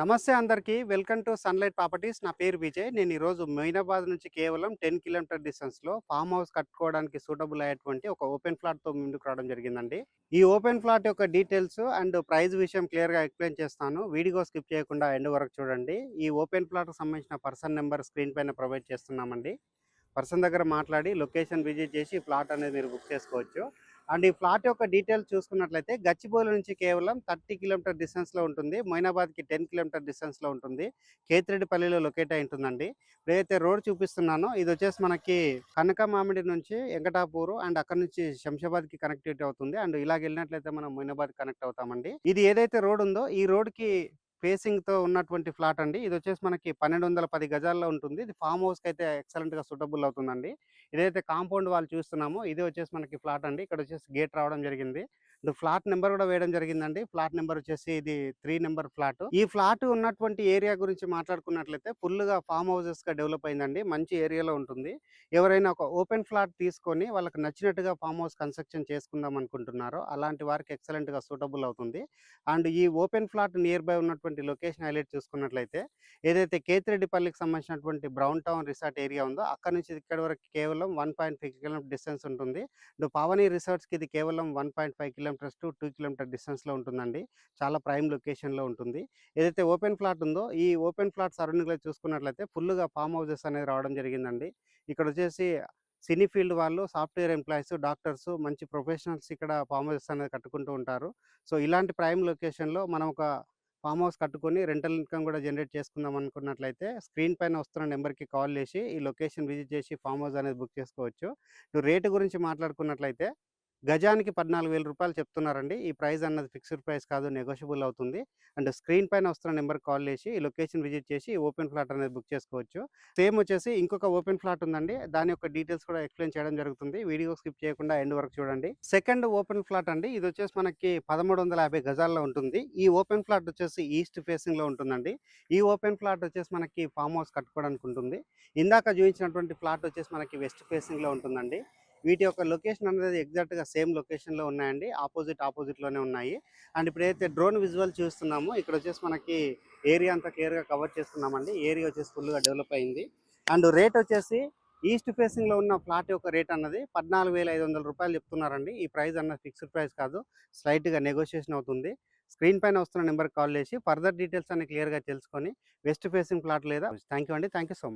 నమస్తే అందరికీ. Welcome to Sunlight Properties. నా పేరు విజయ్. నేను ఈరోజు మొయినాబాద్ నుంచి కేవలం టెన్ కిలోమీటర్ డిస్టెన్స్లో ఫామ్ హౌస్ కట్టుకోవడానికి సూటబుల్ అయ్యేటువంటి ఒక ఓపెన్ ఫ్లాట్తో ముందుకు రావడం జరిగిందండి. ఈ ఓపెన్ ఫ్లాట్ యొక్క డీటెయిల్స్ అండ్ ప్రైస్ విషయం క్లియర్గా ఎక్స్ప్లెయిన్ చేస్తాను. వీడియో స్కిప్ చేయకుండా ఎండ్ వరకు చూడండి. ఈ ఓపెన్ ఫ్లాట్కి సంబంధించిన పర్సన్ నెంబర్ స్క్రీన్ పైన ప్రొవైడ్ చేస్తున్నామండి. పర్సన్ దగ్గర మాట్లాడి లొకేషన్ విజిట్ చేసి ఫ్లాట్ అనేది మీరు బుక్ చేసుకోవచ్చు. అండ్ ఈ ఫ్లాట్ యొక్క డీటెయిల్స్ చూసుకున్నట్లయితే గచ్చిబౌలి నుంచి కేవలం థర్టీ కిలోమీటర్ డిస్టెన్స్లో ఉంటుంది. మొయినాబాద్కి టెన్ కిలోమీటర్ డిస్టెన్స్లో ఉంటుంది. కేతిరెడ్డిపల్లిలో లొకేట్ అయి ఉంటుందండి. ఇప్పుడైతే రోడ్ చూపిస్తున్నానో ఇది వచ్చేసి మనకి కనక మామిడి నుంచి వెంకటాపూర్ అండ్ అక్కడ నుంచి శంషాబాద్కి కనెక్టివిటీ అవుతుంది. అండ్ ఇలాగ వెళ్ళినట్లయితే మనం మొయినాబాద్ కనెక్ట్ అవుతామండి. ఇది ఏదైతే రోడ్ ఉందో ఈ రోడ్కి ఫేసింగ్తో ఉన్నటువంటి ఫ్లాట్ అండి. ఇది వచ్చేసి మనకి పన్నెండు వందల పది గజాల్లో ఉంటుంది. ఇది ఫామ్ హౌస్కి అయితే ఎక్సలెంట్గా సూటబుల్ అవుతుందండి. ఇదైతే కాంపౌండ్ వాళ్ళు చూస్తున్నామో ఇది వచ్చేసి మనకి ఫ్లాట్ అండి. ఇక్కడ వచ్చేసి గేట్ రావడం జరిగింది. ఫ్లాట్ నెంబర్ కూడా వేయడం జరిగిందండి. ఫ్లాట్ నెంబర్ వచ్చేసి ఇది త్రీ నెంబర్ ఫ్లాట్. ఈ ఫ్లాట్ ఉన్నటువంటి ఏరియా గురించి మాట్లాడుకున్నట్లయితే ఫుల్గా ఫామ్ హౌసెస్గా డెవలప్ అయిందండి. మంచి ఏరియాలో ఉంటుంది. ఎవరైనా ఒక ఓపెన్ ఫ్లాట్ తీసుకొని వాళ్ళకి నచ్చినట్టుగా ఫామ్ హౌస్ కన్స్ట్రక్షన్ చేసుకుందాం అనుకుంటున్నారో అలాంటి వారికి ఎక్సలెంట్గా సూటబుల్ అవుతుంది. అండ్ ఈ ఓపెన్ ఫ్లాట్ నియర్ బై ఉన్నటువంటి లొకేషన్ హైలైట్ చూసుకున్నట్లయితే ఏదైతే కేతిరెడ్డిపల్లికి సంబంధించినటువంటి బ్రౌన్ టౌన్ రిసార్ట్ ఏరియా ఉందో అక్కడ నుంచి ఇక్కడ వరకు కేవలం one point five kilometre distance ఉంటుంది. పావని రిసార్ట్స్కి ఇది కేవలం one point five kilometres to two kilometre డిస్టెన్స్లో ఉంటుందండి. చాలా ప్రైమ్ లొకేషన్లో ఉంటుంది. ఏదైతే ఓపెన్ ఫ్లాట్ ఉందో ఈ ఓపెన్ ఫ్లాట్ సరౌండింగ్లో చూసుకున్నట్లయితే ఫుల్గా ఫామ్ హౌసెస్ అనేది రావడం జరిగిందండి. ఇక్కడ వచ్చేసి సినీ ఫీల్డ్ వాళ్ళు సాఫ్ట్వేర్ ఎంప్లాయీస్ డాక్టర్స్ మంచి ప్రొఫెషనల్స్ ఇక్కడ ఫామ్ హౌసెస్ అనేది కట్టుకుంటూ ఉంటారు. సో ఇలాంటి ప్రైమ్ లొకేషన్లో మనం ఒక ఫామ్ హౌస్ కట్టుకొని రెంటల్ ఇన్కమ్ కూడా జనరేట్ చేసుకుందాం అనుకున్నట్లయితే స్క్రీన్ పైన వస్తున్న నెంబర్కి కాల్ చేసి ఈ లొకేషన్ విజిట్ చేసి ఫామ్ హౌస్ అనేది బుక్ చేసుకోవచ్చు. రేటు గురించి మాట్లాడుకున్నట్లయితే గజానికి పద్నాలుగు వేల రూపాయలు చెప్తున్నారండి. ఈ ప్రైస్ అన్నది ఫిక్స్డ్ ప్రైస్ కాదు నెగోషియబుల్ అవుతుంది. అండ్ స్క్రీన్ పైన వస్తున్న నెంబర్ కాల్ చేసి ఈ లొకేషన్ విజిట్ చేసి ఓపెన్ ఫ్లాట్ అనేది బుక్ చేసుకోవచ్చు. సేమ్ వచ్చేసి ఇంకొక ఓపెన్ ఫ్లాట్ ఉందండి. దాని యొక్క డీటెయిల్స్ కూడా ఎక్స్ప్లెయిన్ చేయడం జరుగుతుంది. వీడియో స్కిప్ చేయకుండా ఎండ్ వరకు చూడండి. సెకండ్ ఓపెన్ ఫ్లాట్ అండి. ఇది వచ్చేసి మనకి పదమూడు వందల యాభై గజాల్లో ఉంటుంది. ఈ ఓపెన్ ఫ్లాట్ వచ్చేసి ఈస్ట్ ఫేసింగ్లో ఉంటుందండి. ఈ ఓపెన్ ఫ్లాట్ వచ్చేసి మనకి ఫామ్ హౌస్ కట్టుకోవడానికి ఉంటుంది. ఇందాక చూపించినటువంటి ఫ్లాట్ వచ్చేసి మనకి వెస్ట్ ఫేసింగ్లో ఉంటుందండి. వీటి యొక్క లొకేషన్ అనేది ఎగ్జాక్ట్గా సేమ్ లొకేషన్లో ఉన్నాయండి. ఆపోజిట్ ఆపోజిట్లోనే ఉన్నాయి. అండ్ ఇప్పుడైతే డ్రోన్ విజువల్ చూస్తున్నామో ఇక్కడ వచ్చేసి మనకి ఏరియా అంతా క్లియర్గా కవర్ చేస్తున్నామండి. ఏరియా వచ్చేసి ఫుల్గా డెవలప్ అయింది. అండ్ రేట్ వచ్చేసి ఈస్ట్ ఫేసింగ్లో ఉన్న ఫ్లాట్ యొక్క రేట్ అన్నది పద్నాలుగు వేల ఐదు వందల రూపాయలు చెప్తున్నారండి. ఈ ప్రైస్ అన్నది ఫిక్స్డ్ ప్రైస్ కాదు. స్లైట్గా నెగోషియేషన్ అవుతుంది. స్క్రీన్ పైన వస్తున్న నెంబర్ కాల్ చేసి ఫర్దర్ డీటెయిల్స్ అన్ని క్లియర్గా తెలుసుకొని వెస్ట్ ఫేసింగ్ ప్లాట్ లేదా థ్యాంక్ యూ అండి. Thank you so much.